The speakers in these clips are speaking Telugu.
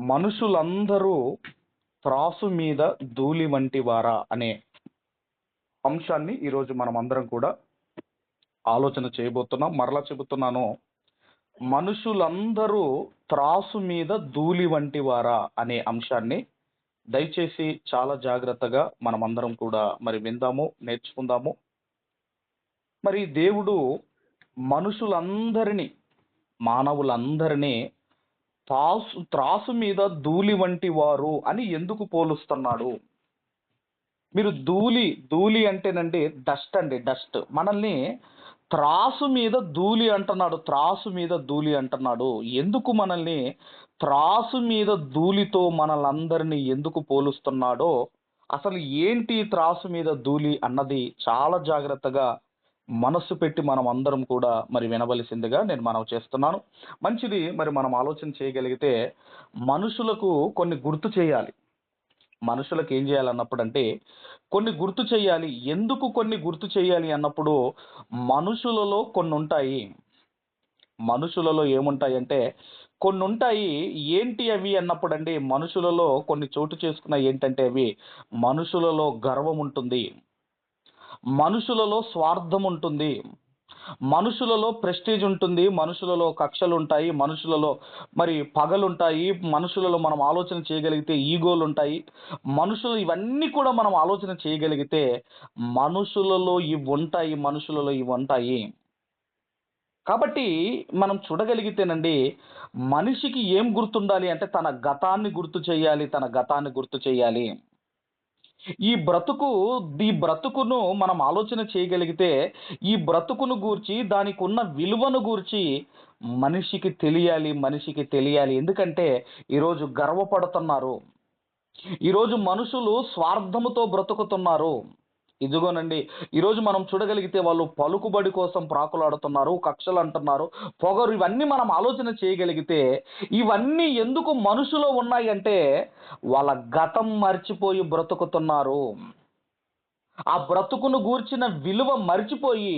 మనుషులందరూ త్రాసు మీద ధూళి వంటి వారా అనే అంశాన్ని ఈరోజు మనం అందరం కూడా ఆలోచన చేయబోతున్నాం. మరలా చెబుతున్నాను మనుషులందరూ త్రాసు మీద ధూళి వంటి వారా అనే అంశాన్ని దయచేసి చాలా జాగ్రత్తగా మనమందరం కూడా మరి విందాము నేర్చుకుందాము. మరి దేవుడు మనుషులందరినీ మానవులందరినీ త్రాసు త్రాసు మీద ధూళి వంటి వారు అని ఎందుకు పోలుస్తున్నాడు? మీరు ధూళి ధూళి అంటేనండి డస్ట్ అండి డస్ట్. మనల్ని త్రాసు మీద ధూళి అంటున్నాడు త్రాసు మీద ధూళి అంటున్నాడు. ఎందుకు మనల్ని త్రాసు మీద ధూళితో మనలందరినీ ఎందుకు పోలుస్తున్నాడో అసలు ఏంటి త్రాసు మీద ధూళి అన్నది చాలా జాగ్రత్తగా మనస్సు పెట్టి మనం అందరం కూడా మరి వినవలసిందిగా నేను మనం చేస్తున్నాను. మంచిది మరి మనం ఆలోచన చేయగలిగితే మనుషులకు కొన్ని గుర్తు చేయాలి. మనుషులకు ఏం చేయాలన్నప్పుడు అంటే కొన్ని గుర్తు చేయాలి. ఎందుకు కొన్ని గుర్తు చేయాలి అన్నప్పుడు మనుషులలో కొన్ని ఉంటాయి మనుషులలో ఏముంటాయి అంటే కొన్ని ఉంటాయి ఏంటి అవి అన్నప్పుడు అండి మనుషులలో కొన్ని చోటు చేసుకున్న ఏంటంటే అవి మనుషులలో గర్వం ఉంటుంది మనుషులలో స్వార్థం ఉంటుంది. మనుషులలో ప్రెస్టీజ్ ఉంటుంది. మనుషులలో కక్షలు ఉంటాయి మనుషులలో మరి పగలుంటాయి. మనుషులలో మనం ఆలోచన చేయగలిగితే ఈగోలు ఉంటాయి మనుషులు ఇవన్నీ కూడా మనం ఆలోచన చేయగలిగితే మనుషులలో ఇవి ఉంటాయి మనుషులలో ఇవి ఉంటాయి కాబట్టి మనం చూడగలిగితేనండి మనిషికి ఏం గుర్తుండాలి అంటే తన గతాన్ని గుర్తు చేయాలి తన గతాన్ని గుర్తు చేయాలి. ఈ బ్రతుకు ఈ బ్రతుకును మనం ఆలోచన చేయగలిగితే ఈ బ్రతుకును గూర్చి దానికి ఉన్న విలువను గూర్చి మనిషికి తెలియాలి మనిషికి తెలియాలి. ఎందుకంటే ఈరోజు గర్వపడుతున్నారు. ఈరోజు మనుషులు స్వార్థముతో బ్రతుకుతున్నారు. ఇదిగోనండి ఈరోజు మనం చూడగలిగితే వాళ్ళు పలుకుబడి కోసం ప్రాకులాడుతున్నారు కక్షలు అంటున్నారు పొగరు ఇవన్నీ మనం ఆలోచన చేయగలిగితే ఇవన్నీ ఎందుకు మనుషులో ఉన్నాయి అంటే వాళ్ళ గతం మర్చిపోయి బ్రతుకుతున్నారు. ఆ బ్రతుకును గూర్చిన విలువ మర్చిపోయి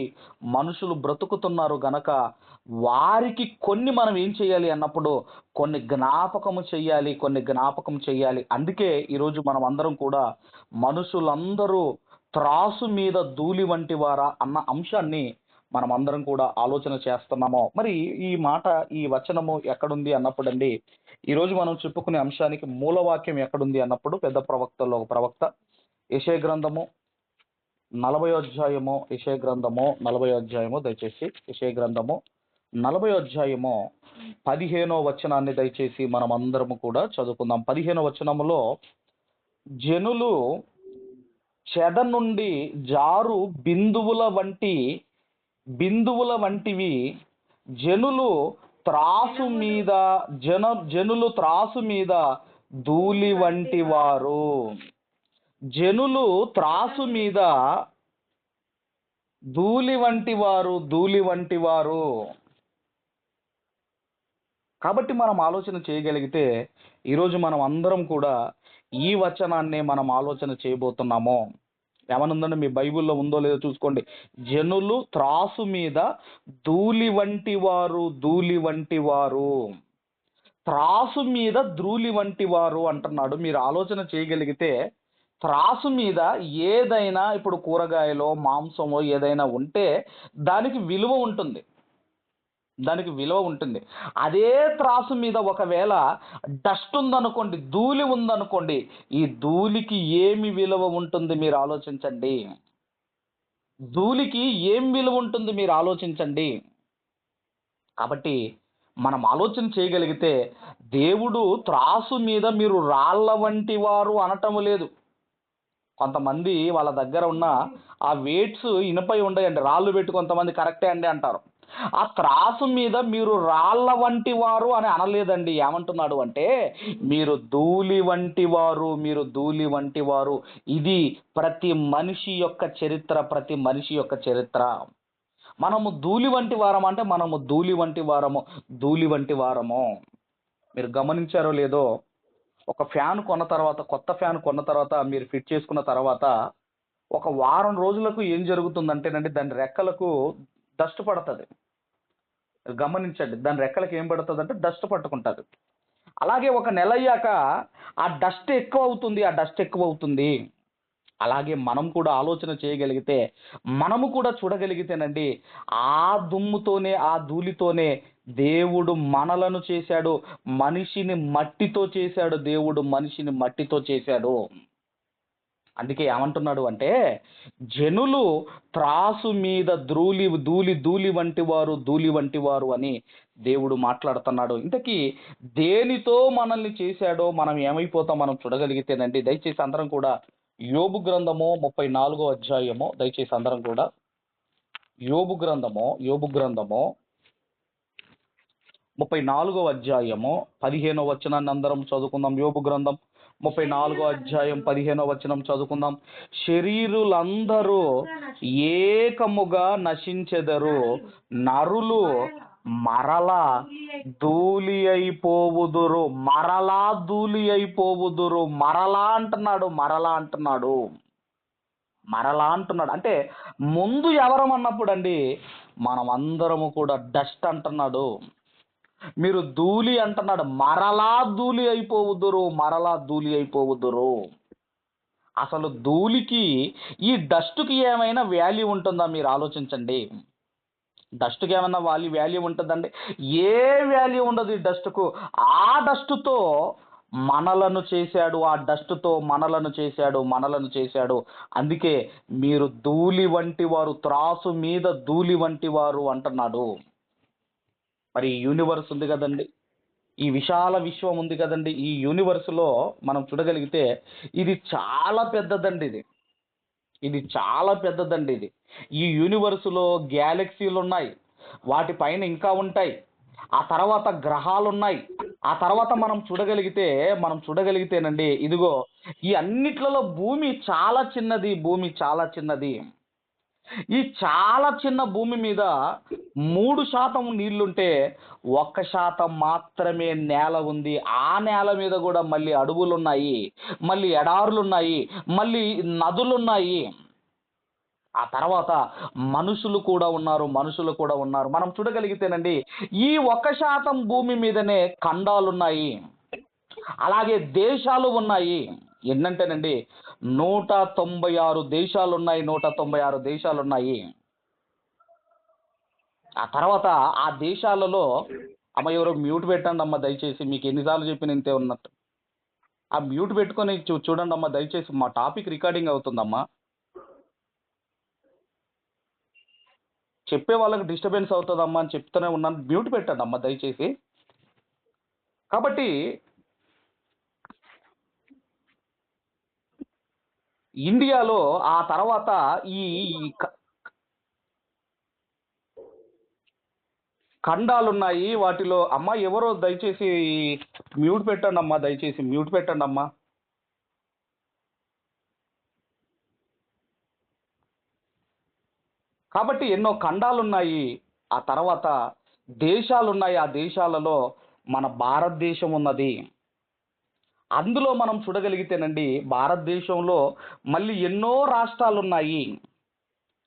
మనుషులు బ్రతుకుతున్నారు గనక వారికి కొన్ని మనం ఏం చేయాలి అన్నప్పుడు కొన్ని జ్ఞాపకము చేయాలి కొన్ని జ్ఞాపకం చేయాలి. అందుకే ఈరోజు మనం అందరం కూడా మనుషులందరూ త్రాసు మీద ధూళి వంటి వారా అన్న అంశాన్ని మనం అందరం కూడా ఆలోచన చేస్తున్నాము. మరి ఈ మాట ఈ వచనము ఎక్కడుంది అన్నప్పుడు అండి ఈరోజు మనం చెప్పుకునే అంశానికి మూలవాక్యం ఎక్కడుంది అన్నప్పుడు పెద్ద ప్రవక్తల్లో ఒక ప్రవక్త యశయ గ్రంథము నలభై అధ్యాయము యశయ గ్రంథము నలభై అధ్యాయము దయచేసి యశయ గ్రంథము నలభై అధ్యాయము పదిహేనో వచనాన్ని దయచేసి మనం అందరము కూడా చదువుకుందాం. పదిహేనో వచనములో జనులు చెద నుండి జారు బిందువుల వంటి బిందువుల వంటివి. జనులు త్రాసు మీద జన జనులు త్రాసు మీద ధూళి వంటి వారు జనులు త్రాసు మీద ధూళి వంటి వారు ధూళి వంటి వారు కాబట్టి మనం ఆలోచన చేయగలిగితే ఈరోజు మనం అందరం కూడా ఈ వచనాన్నే మనం ఆలోచన చేయబోతున్నాము? ఏమనుందండి? మీ బైబిల్లో ఉందో లేదో చూసుకోండి. జనులు త్రాసు మీద ధూళి వంటి వారు ధూళి వంటి వారు. త్రాసు మీద ధూళి వంటి వారు అంటున్నాడు. మీరు ఆలోచన చేయగలిగితే త్రాసు మీద ఏదైనా ఇప్పుడు కూరగాయలో మాంసమో ఏదైనా ఉంటే దానికి విలువ ఉంటుంది. దానికి విలువ ఉంటుంది. అదే త్రాసు మీద ఒకవేళ డస్ట్ ఉందనుకోండి ధూళి ఉందనుకోండి ఈ ధూళికి ఏమి విలువ ఉంటుంది మీరు ఆలోచించండి. ధూళికి ఏం విలువ ఉంటుంది మీరు ఆలోచించండి. కాబట్టి మనం ఆలోచన చేయగలిగితే దేవుడు త్రాసు మీద మీరు రాళ్ళ వంటి వారు అనటం లేదు. కొంతమంది వాళ్ళ దగ్గర ఉన్న ఆ వెయిట్స్ ఇనపై ఉండయండి రాళ్ళు పెట్టి కొంతమంది కరెక్టే అండి అంటారు. ఆ త్రాసు మీద మీరు రాళ్ళ వంటి వారు అని అనలేదండి. ఏమంటున్నాడు అంటే మీరు ధూళి వంటి వారు మీరు ధూళి వంటి వారు. ఇది ప్రతి మనిషి యొక్క చరిత్ర ప్రతి మనిషి యొక్క చరిత్ర. మనము ధూళి వంటి వారం అంటే మనము ధూళి వంటి వారము ధూళి వంటి వారము. మీరు గమనించారో లేదో ఒక ఫ్యాన్ కొన్న తర్వాత కొత్త ఫ్యాన్ కొన్న తర్వాత మీరు ఫిట్ చేసుకున్న తర్వాత ఒక వారం రోజులకు ఏం జరుగుతుందంటేనండి దాని రెక్కలకు డస్ట్ పడుతుంది. గమనించండి. దాని రెక్కలకి ఏం పడుతుంది అంటే డస్ట్ పట్టుకుంటుంది. అలాగే ఒక నెల అయ్యాక ఆ డస్ట్ ఎక్కువ అవుతుంది ఆ డస్ట్ ఎక్కువ అవుతుంది అలాగే మనం కూడా ఆలోచన చేయగలిగితే మనము కూడా చూడగలిగితేనండి ఆ దుమ్ముతోనే ఆ ధూళితోనే దేవుడు మనలను చేశాడు. మనిషిని మట్టితో చేశాడు దేవుడు మనిషిని మట్టితో చేశాడు. అందుకే ఏమంటున్నాడు అంటే జనులు త్రాసు మీద ధూళి ధూళి ధూళి వంటి వారు ధూళి వంటి వారు అని దేవుడు మాట్లాడుతున్నాడు. ఇంతకీ దేనితో మనల్ని చేశాడో మనం ఏమైపోతాం మనం చూడగలిగితేనండి దయచేసి అందరం కూడా యోబు గ్రంథము ముప్పై నాలుగో అధ్యాయము దయచేసి అందరం కూడా యోబు గ్రంథము యోబు గ్రంథము ముప్పై నాలుగో అధ్యాయము పదిహేనో వచనాన్ని అందరం చదువుకుందాం. యోబు గ్రంథం ముప్పై నాలుగో అధ్యాయం పదిహేనో వచనం చదువుకుందాం. శరీరులందరూ ఏకముగా నశించెదరు. నరులు మరలా ధూళి అయిపోవుదురు. మరలా ధూళి అయిపోవుదురు. మరలా అంటున్నాడు మరలా అంటున్నాడు. మరలా అంటున్నాడు. అంటే ముందు ఎవరం అన్నప్పుడు అండి మనం అందరము కూడా డస్ట్ అంటున్నాడు. మీరు ధూళి అంటున్నాడు మరలా ధూళి అయిపోవుదురు మరలా ధూళి అయిపోవుదురు. అసలు ధూళికి ఈ డస్ట్కి ఏమైనా వాల్యూ ఉంటుందా మీరు ఆలోచించండి. డస్ట్కి ఏమైనా వాల్యూ వాల్యూ ఉంటుందండి? ఏ వాల్యూ ఉండదు ఈ డస్ట్కు. ఆ డస్ట్తో మనలను చేశాడు ఆ డస్ట్తో మనలను చేశాడు మనలను చేశాడు. అందుకే మీరు ధూళి వంటి వారు త్రాసు మీద ధూళి వంటి వారు అంటున్నాడు. మరి యూనివర్స్ ఉంది కదండి. ఈ విశాల విశ్వం ఉంది కదండి. ఈ యూనివర్స్లో మనం చూడగలిగితే ఇది చాలా పెద్దదండి ఇది. ఇది చాలా పెద్దదండి ఇది. ఈ యూనివర్స్లో గ్యాలక్సీలు ఉన్నాయి. వాటిపైన ఇంకా ఉంటాయి. ఆ తర్వాత గ్రహాలు ఉన్నాయి ఆ తర్వాత మనం చూడగలిగితే మనం చూడగలిగితేనండి ఇదిగో ఈ అన్నిట్లలో భూమి చాలా చిన్నది భూమి చాలా చిన్నది. ఈ చాలా చిన్న భూమి మీద మూడు శాతం నీళ్ళుంటే ఒక్క శాతం మాత్రమే నేల ఉంది. ఆ నేల మీద కూడా మళ్ళీ అడవులు ఉన్నాయి మళ్ళీ ఎడారులు ఉన్నాయి మళ్ళీ నదులు ఉన్నాయి ఆ తర్వాత మనుషులు కూడా ఉన్నారు మనుషులు కూడా ఉన్నారు. మనం చూడగలిగితేనండి ఈ ఒక్క శాతం భూమి మీదనే ఖండాలున్నాయి. అలాగే దేశాలు ఉన్నాయి. ఎన్నంటేనండి నూట తొంభై ఆరు దేశాలు ఉన్నాయి నూట తొంభై ఆరు దేశాలు ఉన్నాయి ఆ తర్వాత ఆ దేశాలలో అమ్మ ఎవరో మ్యూట్ పెట్టండి అమ్మ దయచేసి మీకు ఎన్నిసార్లు చెప్పిన ఇంతే ఉన్నట్టు. ఆ మ్యూట్ పెట్టుకొని చూ చూడండి అమ్మ దయచేసి మా టాపిక్ రికార్డింగ్ అవుతుందమ్మా. చెప్పే వాళ్ళకి డిస్టర్బెన్స్ అవుతుందమ్మా అని చెప్తూనే ఉన్నాను. మ్యూట్ పెట్టండి అమ్మ దయచేసి. కాబట్టి ఇండియాలో ఆ తర్వాత ఈ ఖండాలు ఉన్నాయి వాటిలో అమ్మ ఎవరో దయచేసి మ్యూట్ పెట్టండి అమ్మా దయచేసి మ్యూట్ పెట్టండి అమ్మా. కాబట్టి ఎన్నో ఖండాలు ఉన్నాయి ఆ తర్వాత దేశాలు ఉన్నాయి ఆ దేశాలలో మన భారతదేశం ఉన్నది. అందులో మనం చూడగలిగితేనండి భారతదేశంలో మళ్ళీ ఎన్నో రాష్ట్రాలు ఉన్నాయి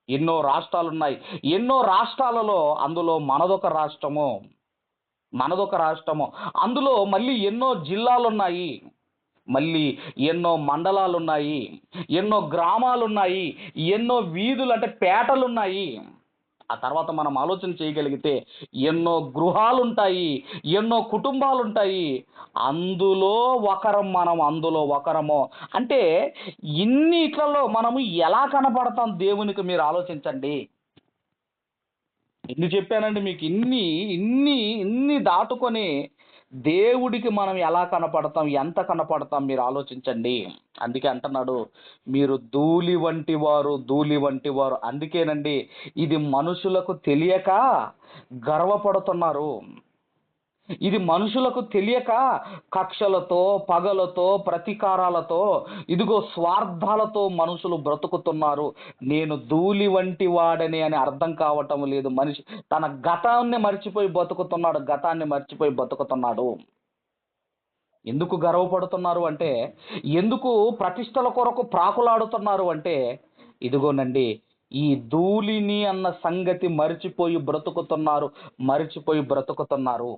ఎన్నో రాష్ట్రాలు ఉన్నాయి ఎన్నో రాష్ట్రాలలో అందులో మనదొక రాష్ట్రము. మనదొక రాష్ట్రము. అందులో మళ్ళీ ఎన్నో జిల్లాలు ఉన్నాయి మళ్ళీ ఎన్నో మండలాలు ఉన్నాయి ఎన్నో గ్రామాలు ఉన్నాయి ఎన్నో వీధులు అంటే పేటలు ఉన్నాయి ఆ తర్వాత మనం ఆలోచన చేయగలిగితే ఎన్నో గృహాలుంటాయి ఎన్నో కుటుంబాలుంటాయి. అందులో ఒకరం మనం అందులో ఒకరము. అంటే ఇన్నిట్లలో మనము ఎలా కనపడతాం దేవునికి మీరు ఆలోచించండి. ఎందుకు చెప్పానండి మీకు. ఇన్ని ఇన్ని ఇన్ని దాటుకొని దేవుడికి మనం ఎలా కనపడతాం ఎంత కనపడతాం మీరు ఆలోచించండి. అందుకే అంటున్నాడు మీరు ధూళి వంటి వారు ధూళి వంటి వారు. అందుకేనండి ఇది మనుషులకు తెలియక గర్వపడుతున్నారు. ఇది మనుషులకు తెలియక కక్షలతో పగలతో ప్రతీకారాలతో ఇదిగో స్వార్థాలతో మనుషులు బ్రతుకుతున్నారు. నేను ధూళి వంటి వాడని అని అర్థం కావటం లేదు. మనిషి తన గతాన్ని మర్చిపోయి బతుకుతున్నాడు గతాన్ని మర్చిపోయి బతుకుతున్నాడు ఎందుకు గర్వపడుతున్నారు అంటే ఎందుకు ప్రతిష్టల కొరకు ప్రాకులాడుతున్నారు అంటే ఇదిగోనండి ఈ ధూళిని అన్న సంగతి మరిచిపోయి బ్రతుకుతున్నారు మరిచిపోయి బ్రతుకుతున్నారు.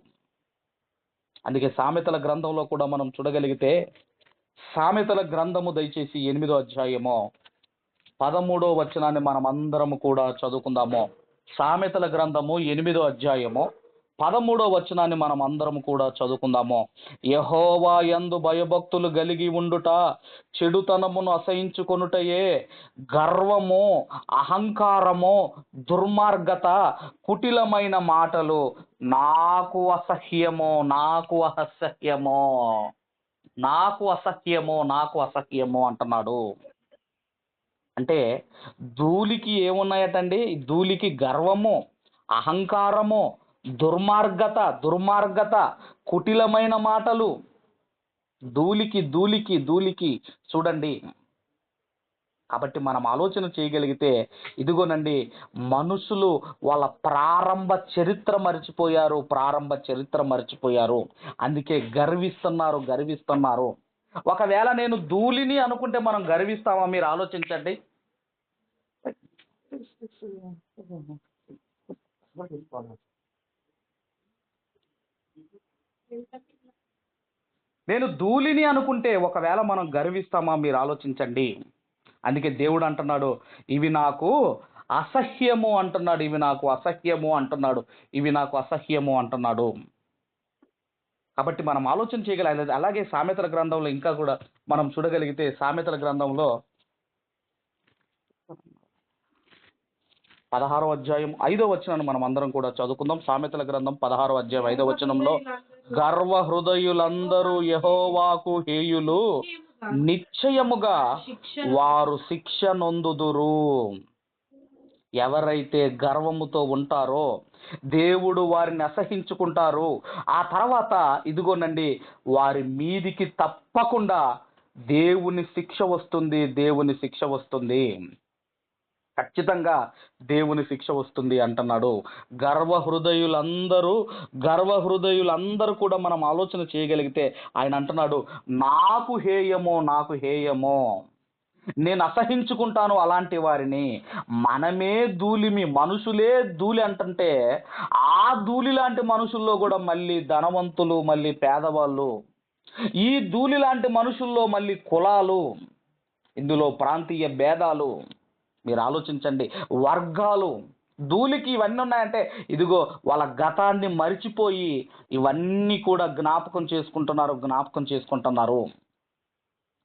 అందుకే సామెతల గ్రంథంలో కూడా మనం చూడగలిగితే సామెతల గ్రంథము దయచేసి ఎనిమిదో అధ్యాయము పదమూడో వచనాన్ని మనం అందరము కూడా చదువుకుందాము. సామెతల గ్రంథము ఎనిమిదో అధ్యాయము. పదమూడో వచనాన్ని మనం అందరం కూడా చదువుకుందాము. యహోవా యందు భయభక్తులు కలిగి ఉండుట చెడుతనమును అసహించుకొనుటయే గర్వము అహంకారము దుర్మార్గత కుటిలమైన మాటలు. నాకు అసహ్యము నాకు అసహ్యము నాకు అసహ్యము నాకు అసహ్యము అంటున్నాడు. అంటే ధూళికి ఏమున్నాయటండి? ధూళికి గర్వము అహంకారము దుర్మార్గత దుర్మార్గత కుటిలమైన మాటలు ధూళికి ధూళికి ధూళికి చూడండి కాబట్టి మనం ఆలోచన చేయగలిగితే ఇదిగోనండి మనుషులు వాళ్ళ ప్రారంభ చరిత్ర మర్చిపోయారు ప్రారంభ చరిత్ర మర్చిపోయారు అందుకే గర్విస్తున్నారు గర్విస్తున్నారు ఒకవేళ నేను ధూళిని అనుకుంటే మనం గర్విస్తామా మీరు ఆలోచించండి నేను ధూళిని అనుకుంటే ఒకవేళ మనం గర్విస్తామా మీరు ఆలోచించండి. అందుకే దేవుడు అంటున్నాడు ఇవి నాకు అసహ్యము అంటున్నాడు ఇవి నాకు అసహ్యము అంటున్నాడు ఇవి నాకు అసహ్యము అంటున్నాడు. కాబట్టి మనం ఆలోచన చేయగల. అలాగే సామెతల గ్రంథంలో ఇంకా కూడా మనం చూడగలిగితే సామెతల గ్రంథంలో పదహారో అధ్యాయం ఐదో వచనాన్ని మనం అందరం కూడా చదువుకుందాం. సామెతల గ్రంథం పదహారో అధ్యాయం ఐదో వచనంలో గర్వ హృదయులందరూ యహోవాకు హేయులు. నిశ్చయముగా వారు శిక్ష నొందుదురు ఎవరైతే గర్వముతో ఉంటారో దేవుడు వారిని అసహించుకుంటారు. ఆ తర్వాత ఇదిగోనండి వారి మీదికి తప్పకుండా దేవుని శిక్ష వస్తుంది దేవుని శిక్ష వస్తుంది. ఖచ్చితంగా దేవుని శిక్ష వస్తుంది అంటున్నాడు. గర్వహృదయులందరూ గర్వహృదయులందరూ కూడా మనం ఆలోచన చేయగలిగితే ఆయన అంటున్నాడు నాకు హేయమో నాకు హేయమో. నేను అసహించుకుంటాను అలాంటి వారిని. మనమే ధూళిమి మనుషులే ధూళి అంటుంటే ఆ ధూళి లాంటి మనుషుల్లో కూడా మళ్ళీ ధనవంతులు మళ్ళీ పేదవాళ్ళు ఈ ధూళి లాంటి మనుషుల్లో మళ్ళీ కులాలు ఇందులో ప్రాంతీయ భేదాలు మీరు ఆలోచించండి. వర్గాలు ధూళికి ఇవన్నీ ఉన్నాయంటే ఇదిగో వాళ్ళ గతాన్ని మరిచిపోయి ఇవన్నీ కూడా జ్ఞాపకం చేసుకుంటున్నారు జ్ఞాపకం చేసుకుంటున్నారు.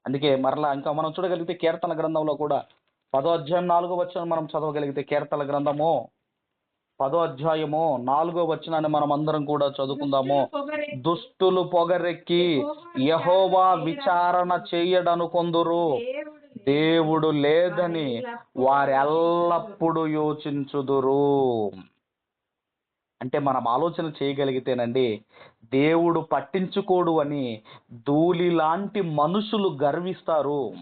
అందుకే మరలా ఇంకా మనం చూడగలిగితే కీర్తన గ్రంథంలో కూడా పదో అధ్యాయం నాలుగో వచ్చిన మనం చదవగలిగితే కీర్తన గ్రంథము పదో అధ్యాయము నాలుగో వచనాన్ని మనం అందరం కూడా చదువుకుందాము. దుష్టులు పొగరెక్కి. యహోవా విచారణ చేయడనుకొందురు. దేవుడు లేదని వారు ఎల్లప్పుడూ యోచించుదురు. అంటే మనం ఆలోచన చేయగలిగితేనండి దేవుడు పట్టించుకోడు అని ధూళి లాంటి మనుషులు గర్విస్తారు.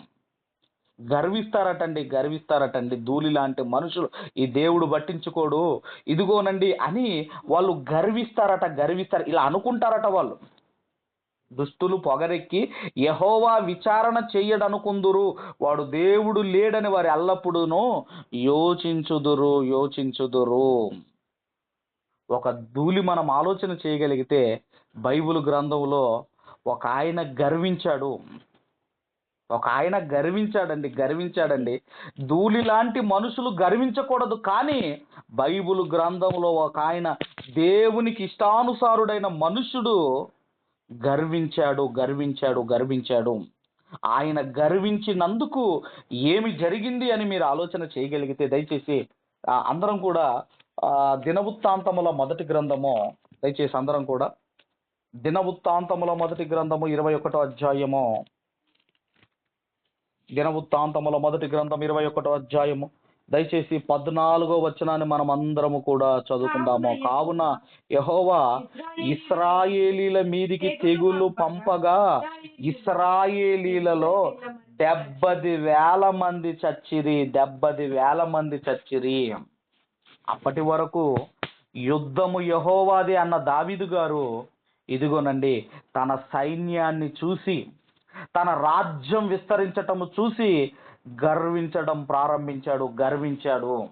గర్విస్తారటండి గర్విస్తారటండి ధూళి లాంటి మనుషులు. ఈ దేవుడు పట్టించుకోడు ఇదిగోనండి అని వాళ్ళు గర్విస్తారట గర్విస్తారు. ఇలా అనుకుంటారట వాళ్ళు. దుష్టులు పొగరెక్కి యహోవా విచారణ చెయ్యడనుకుందురు. వాడు దేవుడు లేడని వారి ఎల్లప్పుడూను యోచించుదురు యోచించుదురు. ఒక ధూళి మనం ఆలోచన చేయగలిగితే బైబిల్ గ్రంథంలో ఒక ఆయన గర్వించాడు. ఒక ఆయన గర్వించాడండి గర్వించాడండి. ధూళి లాంటి మనుషులు గర్వించకూడదు కానీ బైబిల్ గ్రంథంలో ఒక ఆయన దేవునికి ఇష్టానుసారుడైన మనుషుడు గర్వించాడు గర్వించాడు గర్వించాడు. ఆయన గర్వించినందుకు ఏమి జరిగింది అని మీరు ఆలోచన చేయగలిగితే దయచేసి అందరం కూడా దినవృత్తాంతముల మొదటి గ్రంథము దయచేసి అందరం కూడా దినవృత్తాంతముల మొదటి గ్రంథము ఇరవై ఒకటో అధ్యాయము. దినవృత్తాంతముల మొదటి గ్రంథం ఇరవై ఒకటో అధ్యాయము. దయచేసి పద్నాలుగో వచనాన్ని మనం అందరము కూడా చదువుకుందాము. కావున యహోవా ఇస్రాయేలీల మీదికి తెగులు పంపగా ఇస్రాయేలీలలో డెబ్బది వేల మంది చచ్చిరి డెబ్బది వేల మంది చచ్చిరి. అప్పటి వరకు యుద్ధము యహోవాది అన్న దావీదు గారు ఇదిగోనండి తన సైన్యాన్ని చూసి తన రాజ్యం విస్తరించటము చూసి గర్వించడం ప్రారంభించాడు గర్వించాడు.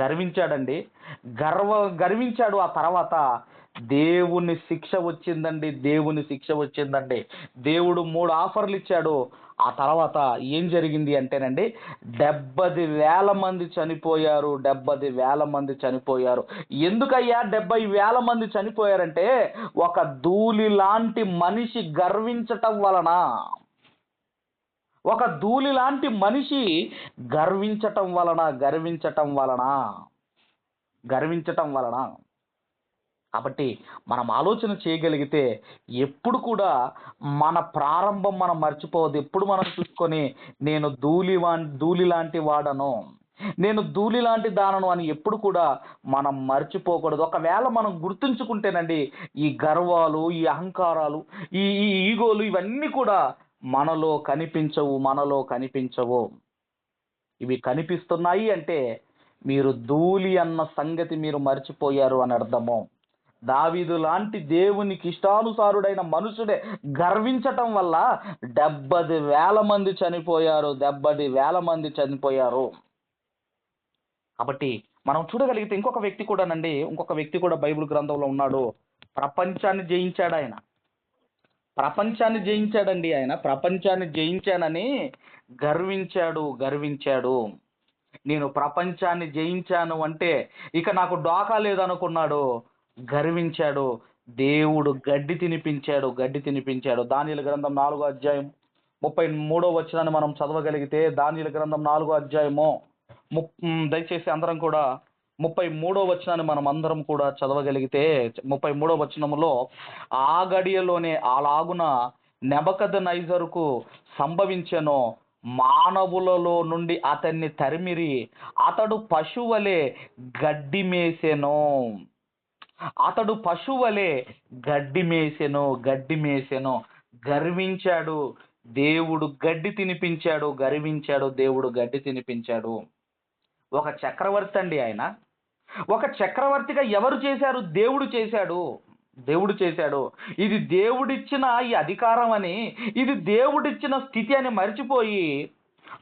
గర్వించాడండి. గర్వ గర్వించాడు ఆ తర్వాత దేవుని శిక్ష వచ్చిందండి దేవుని శిక్ష వచ్చిందండి. దేవుడు మూడు ఆఫర్లు ఇచ్చాడు. ఆ తర్వాత ఏం జరిగింది అంటేనండి డెబ్బది వేల మంది చనిపోయారు డెబ్బది వేల మంది చనిపోయారు. ఎందుకయ్యా డెబ్బై వేల మంది చనిపోయారంటే ఒక ధూళి లాంటి మనిషి గర్వించటం వలన ఒక ధూళి లాంటి మనిషి గర్వించటం వలన గర్వించటం వలన గర్వించటం వలన. కాబట్టి మనం ఆలోచన చేయగలిగితే ఎప్పుడు కూడా మన ప్రారంభం మనం మర్చిపోవద్దు. ఎప్పుడు మనం చూసుకొని నేను ధూళి వా ధూళి లాంటి వాడను నేను ధూళి లాంటి దానను అని ఎప్పుడు కూడా మనం మర్చిపోకూడదు. ఒకవేళ మనం గుర్తుంచుకుంటేనండి ఈ గర్వాలు ఈ అహంకారాలు ఈ ఈ ఈగోలు ఇవన్నీ కూడా మనలో కనిపించవు మనలో కనిపించవు. ఇవి కనిపిస్తున్నాయి అంటే మీరు ధూళి అన్న సంగతి మీరు మర్చిపోయారు అని అర్థము. దావీదు లాంటి దేవునికి ఇష్టానుసారుడైన మనుషుడే గర్వించటం వల్ల డెబ్బది వేల మంది చనిపోయారు డెబ్బది వేల మంది చనిపోయారు. కాబట్టి మనం చూడగలిగితే ఇంకొక వ్యక్తి కూడానండి ఇంకొక వ్యక్తి కూడా బైబిల్ గ్రంథంలో ఉన్నాడు. ప్రపంచాన్ని జయించాడు ఆయన. ప్రపంచాన్ని జయించాడండి ఆయన. ప్రపంచాన్ని జయించానని గర్వించాడు గర్వించాడు. నేను ప్రపంచాన్ని జయించాను అంటే ఇక నాకు డోకా లేదనుకున్నాడు. గర్వించాడు. దేవుడు గడ్డి తినిపించాడు గడ్డి తినిపించాడు. దానిల గ్రంథం నాలుగో అధ్యాయం ముప్పై మూడో వచనాన్ని మనం చదవగలిగితే దానిల గ్రంథం నాలుగో అధ్యాయము ము దయచేసి అందరం కూడా ముప్పై మూడో వచనాన్ని మనం అందరం కూడా చదవగలిగితే ముప్పై మూడో వచనములో ఆ గడియలోనే అలాగున నెబకద నైజరుకు సంభవించెను మానవులలో నుండి అతన్ని తరిమిరి అతడు పశువలే గడ్డి మేసెను. అతడు పశువలే గడ్డి మేసెను గడ్డి మేసెను. గర్వించాడు దేవుడు గడ్డి తినిపించాడు గర్వించాడు దేవుడు గడ్డి తినిపించాడు. ఒక చక్రవర్తి అండి ఆయన. ఒక చక్రవర్తిగా ఎవరు చేశారు? దేవుడు చేశాడు. దేవుడు చేశాడు. ఇది దేవుడిచ్చిన ఈ అధికారం అని ఇది దేవుడిచ్చిన స్థితి అని మర్చిపోయి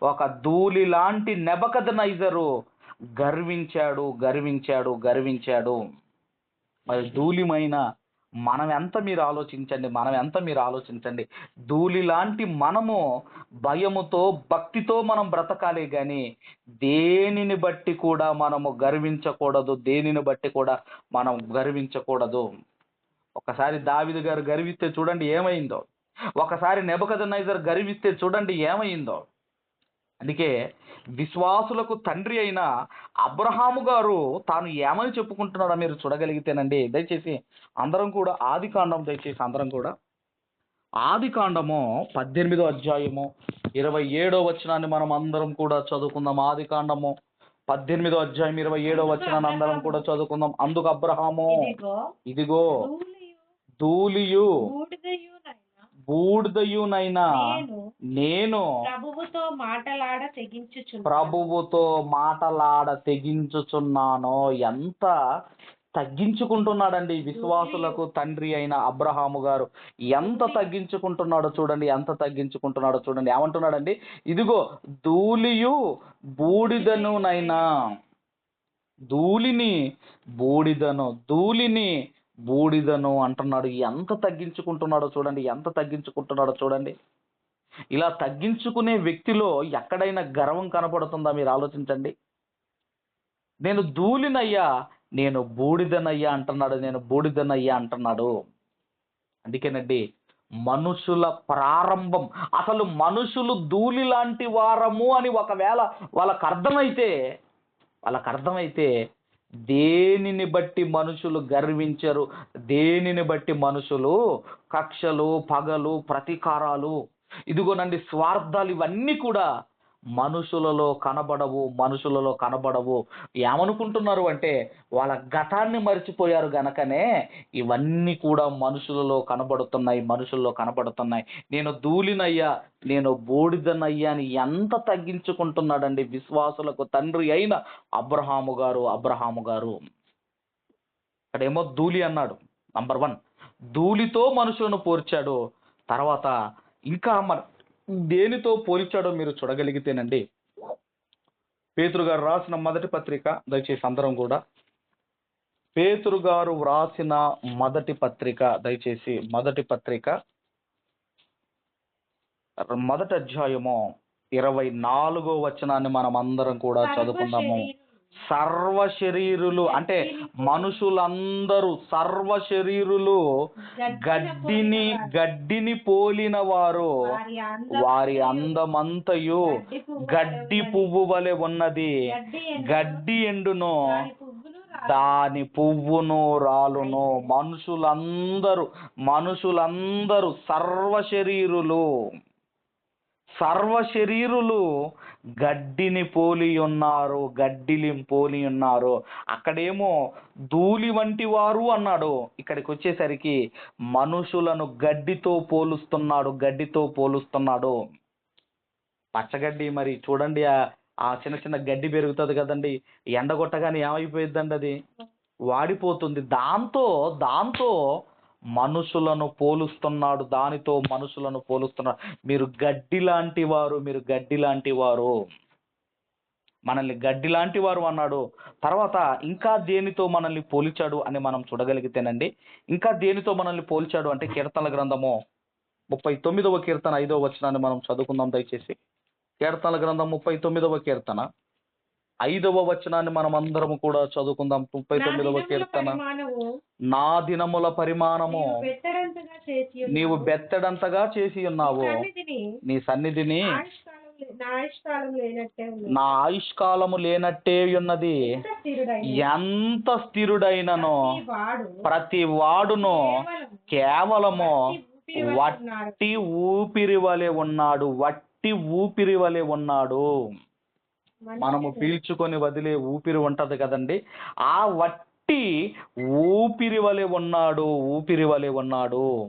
ఒక ధూళి లాంటి నెబకద నైజరు గర్వించాడు గర్వించాడు గర్వించాడు. మరి ధూళిమైన మనం ఎంత మీరు ఆలోచించండి మనం ఎంత మీరు ఆలోచించండి. ధూళి లాంటి మనము భయముతో భక్తితో మనం బ్రతకాలి కానీ దేనిని బట్టి కూడా మనము గర్వించకూడదు దేనిని బట్టి కూడా మనం గర్వించకూడదు. ఒకసారి దావిద గారు గర్విస్తే చూడండి ఏమైందో. ఒకసారి నెబకద నైజర్ గర్విస్తే చూడండి ఏమైందో. అందుకే విశ్వాసులకు తండ్రి అయిన అబ్రహాము గారు తాను ఏమని చెప్పుకుంటున్నాడో మీరు చూడగలిగితేనండి. దయచేసి అందరం కూడా ఆది కాండం దయచేసి అందరం కూడా. ఆది కాండము పద్దెనిమిదో అధ్యాయము ఇరవై ఏడో వచనాన్ని మనం అందరం కూడా చదువుకుందాం. ఆది కాండము పద్దెనిమిదో అధ్యాయం ఇరవై ఏడో వచనాన్ని అందరం కూడా చదువుకుందాం. అందుకు అబ్రహాము ఇదిగో ధూళియు బూడిదయునైన నేను నేను ప్రభువుతో మాటలాడ తెగించుచున్నాను. ప్రభువుతో మాటలాడ తెగించుచున్నాను ఎంత తగ్గించుకుంటున్నాడండి విశ్వాసులకు తండ్రి అయిన అబ్రహాము గారు. ఎంత తగ్గించుకుంటున్నాడో చూడండి ఎంత తగ్గించుకుంటున్నాడో చూడండి. ఏమంటున్నాడండి? ఇదిగో ధూళియు బూడిదనునైనా ధూళిని బూడిదను ధూళిని బూడిదను అంటున్నాడు ఎంత తగ్గించుకుంటున్నాడో చూడండి ఎంత తగ్గించుకుంటున్నాడో చూడండి. ఇలా తగ్గించుకునే వ్యక్తిలో ఎక్కడైనా గర్వం కనపడుతుందా మీరు ఆలోచించండి. నేను ధూళినయ్యా నేను బూడిదనయ్యా అంటున్నాడు నేను బూడిదనయ్యా అంటున్నాడు. అందుకేనండి మనుషుల ప్రారంభం అసలు మనుషులు ధూళి లాంటి వారము అని ఒకవేళ వాళ్ళకు అర్థమైతే వాళ్ళకు అర్థమైతే దేనిని బట్టి మనుషులు గర్వించరు? దేనిని బట్టి మనుషులు కక్షలు పగలు ప్రతీకారాలు? ఇదిగోనండి స్వార్థాలు ఇవన్నీ కూడా మనుషులలో కనబడవు మనుషులలో కనబడవు. ఏమనుకుంటున్నారు అంటే వాళ్ళ గతాన్ని మర్చిపోయారు గనకనే ఇవన్నీ కూడా మనుషులలో కనబడుతున్నాయి మనుషుల్లో కనబడుతున్నాయి. నేను ధూళినయ్యా నేను బోడిదనయ్యా అని ఎంత తగ్గించుకుంటున్నాడండి విశ్వాసులకు తండ్రి అయిన అబ్రహాము గారు అబ్రహాము గారు. ఇక్కడేమో ధూళి అన్నాడు నంబర్ వన్. ధూళితో మనుషులను పోర్చాడు. తర్వాత ఇంకా మన దేనితో పోల్చాడో మీరు చూడగలిగితేనండి. పేతురు గారు రాసిన మొదటి పత్రిక దయచేసి అందరం కూడా. పేతురు గారు వ్రాసిన మొదటి పత్రిక దయచేసి మొదటి పత్రిక. మొదటి అధ్యాయము ఇరవై నాలుగో వచనాన్ని మనం అందరం కూడా చదువుకుందాము. సర్వ శరీరులు అంటే మనుషులందరూ సర్వ శరీరులు గడ్డిని గడ్డిని పోలిన వారు వారి అందమంతయు గడ్డి పువ్వు వలె ఉన్నది. గడ్డి ఎండును దాని పువ్వును రాలును. మనుషులందరూ మనుషులందరూ సర్వ శరీరులు సర్వ శరీరులు గడ్డిని పోలి ఉన్నారు గడ్డిని పోలి ఉన్నారు. అక్కడేమో ధూళి వంటి వారు అన్నాడు. ఇక్కడికి వచ్చేసరికి మనుషులను గడ్డితో పోలుస్తున్నాడు గడ్డితో పోలుస్తున్నాడు. పచ్చగడ్డి మరి చూడండి ఆ చిన్న చిన్న గడ్డి పెరుగుతుంది కదండి. ఎండగొట్టగానే ఏమైపోయిద్దండి అది? వాడిపోతుంది. దాంతో దాంతో మనుషులను పోలుస్తున్నాడు దానితో మనుషులను పోలుస్తున్నాడు. మీరు గడ్డి లాంటి వారు మీరు గడ్డి లాంటి వారు. మనల్ని గడ్డి లాంటి వారు అన్నాడు. తర్వాత ఇంకా దేనితో మనల్ని పోల్చాడు అని మనం చూడగలిగితేనండి. ఇంకా దేనితో మనల్ని పోల్చాడు అంటే కీర్తనల గ్రంథము ముప్పై తొమ్మిదవ కీర్తన ఐదవ వచనాన్ని మనం చదువుకుందాం దయచేసి. కీర్తనల గ్రంథం ముప్పై తొమ్మిదవ కీర్తన. ఐదవ వచనాన్ని మనం అందరం కూడా చదువుకుందాం. ముప్పై తొమ్మిదవ కీర్తన. నా దినముల పరిమాణము. నీవు బెత్తడంతగా చేసి ఉన్నావు. నీ సన్నిధిని నా ఆయుష్కాలము లేనట్టే ఉన్నది. ఎంత స్థిరుడైన ఎంత స్థిరుడైనను? ప్రతి వాడు ప్రతి వాడును కేవలము వట్టి ఊపిరి వలె ఉన్నాడు. వట్టి ఊపిరి వలె ఉన్నాడు. మనము పీల్చుకొని వదిలే ఊపిరి ఉంటది కదండి. ఆ వట్టి ఊపిరి వలె ఉన్నాడు ఊపిరి వలె ఉన్నాడు.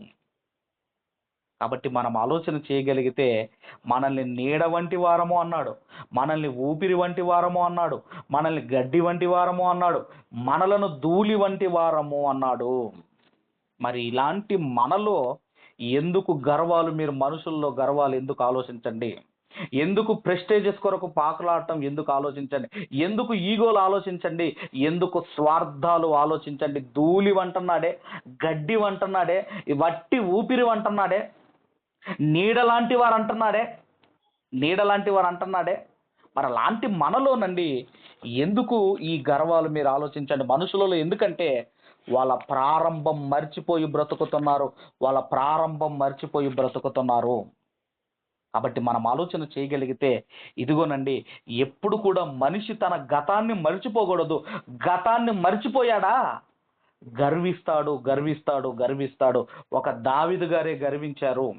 కాబట్టి మనం ఆలోచన చేయగలిగితే మనల్ని నీడ వంటి వారము అన్నాడు మనల్ని ఊపిరి వంటి వారము అన్నాడు మనల్ని గడ్డి వంటి వారము అన్నాడు మనలను ధూళి వంటి వారము అన్నాడు. మరి ఇలాంటి మనలో ఎందుకు గర్వాలు మీరు మనుషుల్లో గర్వాలు ఎందుకు ఆలోచించండి? ఎందుకు ప్రెస్టేజెస్ కొరకు పాకులాడటం ఎందుకు ఆలోచించండి? ఎందుకు ఈగోలు ఆలోచించండి? ఎందుకు స్వార్థాలు ఆలోచించండి? ధూళి వంటన్నాడే గడ్డి వంటన్నాడే వట్టి ఊపిరి వంటన్నాడే నీడలాంటి వారు అంటున్నాడే నీడలాంటి వారు అంటున్నాడే మరి అలాంటి మనలోనండి ఎందుకు ఈ గర్వాలు మీరు ఆలోచించండి? మనుషులలో ఎందుకంటే వాళ్ళ ప్రారంభం మర్చిపోయి బ్రతుకుతున్నారు వాళ్ళ ప్రారంభం మర్చిపోయి బ్రతుకుతున్నారు. కాబట్టి మనం ఆలోచన చేయగలిగితే ఇదిగోనండి ఎప్పుడు కూడా మనిషి తన గతాన్ని మర్చిపోకూడదు. గతాన్ని మర్చిపోయాడా? గర్విస్తాడు గర్విస్తాడు గర్విస్తాడు. ఒక దావిదు గారే గర్వించారు.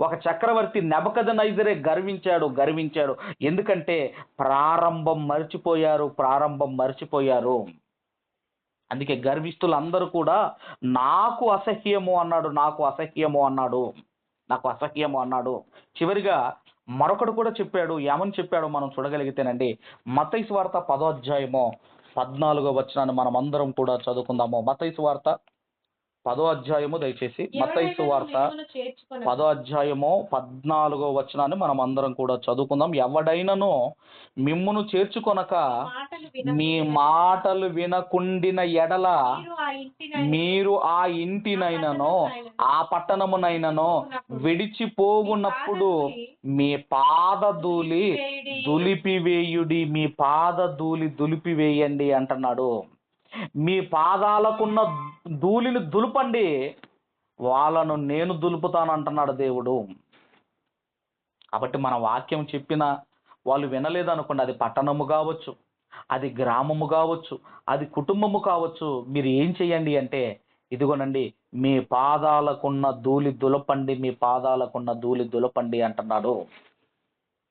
ఒక చక్రవర్తి నెబకద నైజరే గర్వించాడు గర్వించాడు. ఎందుకంటే ప్రారంభం మర్చిపోయారు ప్రారంభం మర్చిపోయారు. అందుకే గర్విస్తులందరూ కూడా నాకు అసహ్యము అన్నాడు నాకు అసహ్యము అన్నాడు. నాకు అసహ్యము అన్నాడు. చివరిగా మరొకడు కూడా చెప్పాడు ఏమని చెప్పాడో మనం చూడగలిగితేనండి మతైసు వార్త పదో అధ్యాయము పద్నాలుగో వచనాన్ని మనం అందరం కూడా చదువుకుందాము. మతైసు వార్త పదో అధ్యాయము దయచేసి ఎవరైనా వార్త పదో అధ్యాయము పద్నాలుగో వచనాన్ని మనం అందరం కూడా చదువుకుందాం. ఎవడైనను మిమ్మును చేర్చుకొనక మీ మాటలు వినకుండిన ఎడల మీరు ఆ ఇంటినైనను ఆ పట్టణమునైనను విడిచిపోవున్నప్పుడు మీ పాదధూళి దులిపివేయుడి మీ పాదధూళి దులిపివేయండి అంటున్నాడు. మీ పాదాలకున్న ధూళిని దులుపండి. వాళ్ళను నేను దులుపుతాను అంటున్నాడు దేవుడు. కాబట్టి మన వాక్యం చెప్పిన వాళ్ళు వినలేదు అనుకోండి అది పట్టణము కావచ్చు అది గ్రామము కావచ్చు అది కుటుంబము కావచ్చు మీరు ఏం చేయండి అంటే ఇదిగోనండి మీ పాదాలకున్న ధూళి దులపండి మీ పాదాలకున్న ధూళి దులపండి అంటున్నాడు.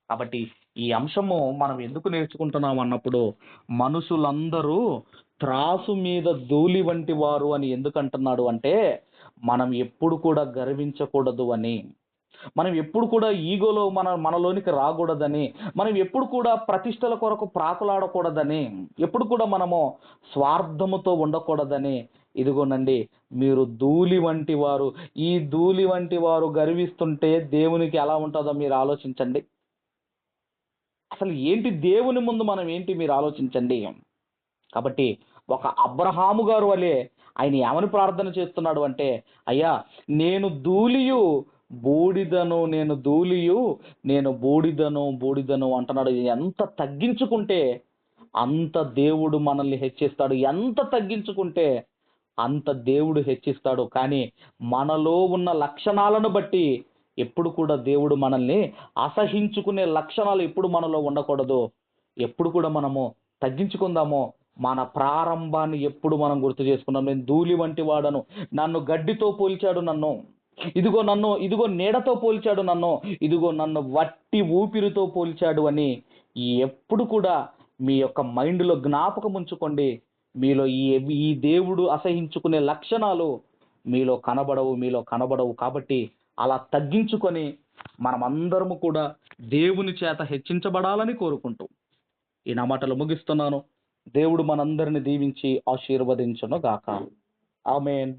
కాబట్టి ఈ అంశము మనం ఎందుకు నేర్చుకుంటున్నాం అన్నప్పుడు మనుషులందరూ త్రాసు మీద ధూళి వంటి వారు అని ఎందుకు అంటున్నాడు అంటే మనం ఎప్పుడు కూడా గర్వించకూడదు అని. మనం ఎప్పుడు కూడా ఈగోలో మన మనలోనికి రాకూడదని. మనం ఎప్పుడు కూడా ప్రతిష్టల కొరకు ప్రాకులాడకూడదని. ఎప్పుడు కూడా మనము స్వార్థముతో ఉండకూడదని. ఇదిగోనండి మీరు ధూళి వంటి వారు. ఈ ధూళి వంటి వారు గర్విస్తుంటే దేవునికి ఎలా ఉంటుందో మీరు ఆలోచించండి. అసలు ఏంటి దేవుని ముందు మనం ఏంటి మీరు ఆలోచించండి? కాబట్టి ఒక అబ్రహాము గారు వలె ఆయన ఏమని ప్రార్థన చేస్తున్నాడు అంటే అయ్యా నేను ధూళియు బూడిదను నేను ధూళియు నేను బూడిదను బూడిదను అంటున్నాడు. ఎంత తగ్గించుకుంటే అంత దేవుడు మనల్ని హెచ్చిస్తాడు. ఎంత తగ్గించుకుంటే అంత దేవుడు హెచ్చిస్తాడు. కానీ మనలో ఉన్న లక్షణాలను బట్టి ఎప్పుడు కూడా దేవుడు మనల్ని అసహించుకునే లక్షణాలు ఎప్పుడు మనలో ఉండకూడదు. ఎప్పుడు కూడా మనము తగ్గించుకుందామో. మన ప్రారంభాన్ని ఎప్పుడు మనం గుర్తు చేసుకున్నాం? నేను ధూళి వంటి వాడను. నన్ను గడ్డితో పోల్చాడు నన్ను. ఇదిగో నన్ను ఇదిగో నీడతో పోల్చాడు నన్ను. ఇదిగో నన్ను వట్టి ఊపిరితో పోల్చాడు అని ఎప్పుడు కూడా మీ యొక్క మైండ్లో జ్ఞాపకం ఉంచుకోండి. మీలో ఈ ఈ దేవుడు అసహించుకునే లక్షణాలు మీలో కనబడవు మీలో కనబడవు కాబట్టి అలా తగ్గించుకొని మనమందరము కూడా దేవుని చేత హెచ్చించబడాలని కోరుకుంటూ ఈ నా మాటలు ముగిస్తున్నాను. దేవుడు మనందరిని దీవించి ఆశీర్వదించును గాక ఆమెన్.